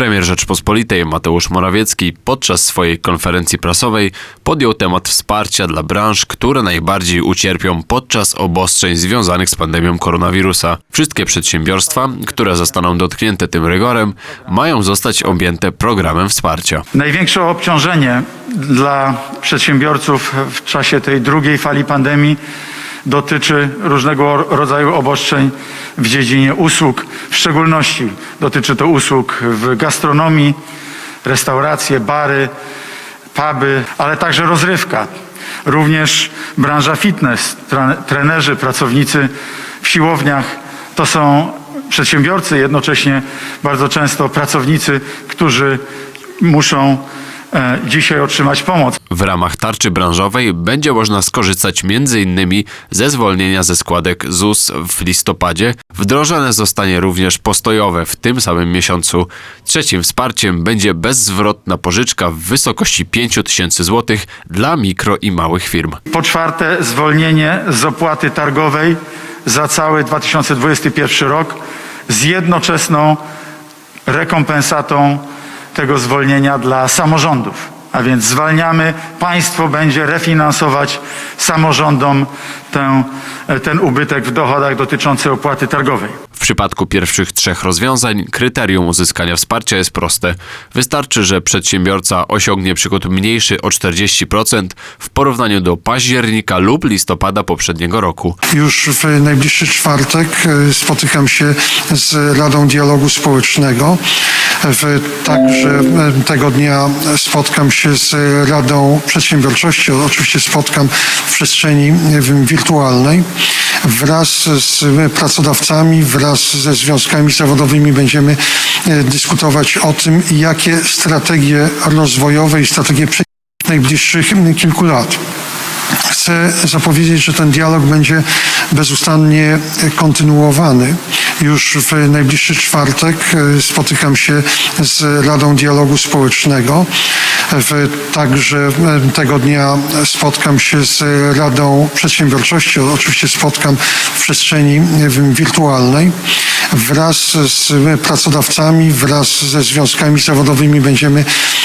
Premier Rzeczpospolitej Mateusz Morawiecki podczas swojej konferencji prasowej podjął temat wsparcia dla branż, które najbardziej ucierpią podczas obostrzeń związanych z pandemią koronawirusa. Wszystkie przedsiębiorstwa, które zostaną dotknięte tym rygorem, mają zostać objęte programem wsparcia. Największe obciążenie dla przedsiębiorców w czasie tej drugiej fali pandemii dotyczy różnego rodzaju obostrzeń w dziedzinie usług. W szczególności dotyczy to usług w gastronomii, restauracje, bary, puby, ale także rozrywka. Również branża fitness, trenerzy, pracownicy w siłowniach to są przedsiębiorcy, jednocześnie bardzo często pracownicy, którzy muszą e, dzisiaj otrzymać pomoc. W ramach tarczy branżowej będzie można skorzystać m.in. ze zwolnienia ze składek ZUS w listopadzie. Wdrożone zostanie również postojowe w tym samym miesiącu. Trzecim wsparciem będzie bezzwrotna pożyczka w wysokości 5 tysięcy złotych dla mikro i małych firm. Po czwarte, zwolnienie z opłaty targowej za cały 2021 rok z jednoczesną rekompensatą tego zwolnienia dla samorządów. A więc zwalniamy, państwo będzie refinansować samorządom tę, ten ubytek w dochodach dotyczący opłaty targowej. Przypadku pierwszych trzech rozwiązań kryterium uzyskania wsparcia jest proste. Wystarczy, że przedsiębiorca osiągnie przychód mniejszy o 40% w porównaniu do października lub listopada poprzedniego roku. Już w najbliższy czwartek e, spotykam się z Radą Dialogu Społecznego. W, także e, tego dnia spotkam się z Radą Przedsiębiorczości. Oczywiście spotkam w przestrzeni e, wirtualnej. Wraz z pracodawcami, wraz ze związkami zawodowymi będziemy e, dyskutować o tym, jakie strategie rozwojowe i strategie najbliższych kilku lat. Chcę zapowiedzieć, że ten dialog będzie bezustannie kontynuowany. Już w najbliższy czwartek e, spotykam się z Radą Dialogu Społecznego. Także e, tego dnia spotkam się z Radą Przedsiębiorczości. Oczywiście spotkam w przestrzeni e, wirtualnej. Wraz z pracodawcami, wraz ze związkami zawodowymi będziemy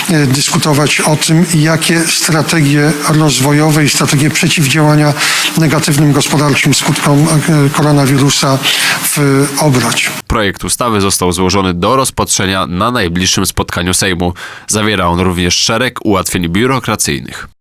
e, dyskutować o tym, jakie strategie rozwojowe i strategie przeciwdziałania negatywnym gospodarczym skutkom e, koronawirusa w obrać. Projekt ustawy został złożony do rozpatrzenia na najbliższym spotkaniu Sejmu. Zawiera on również szereg ułatwień biurokracyjnych.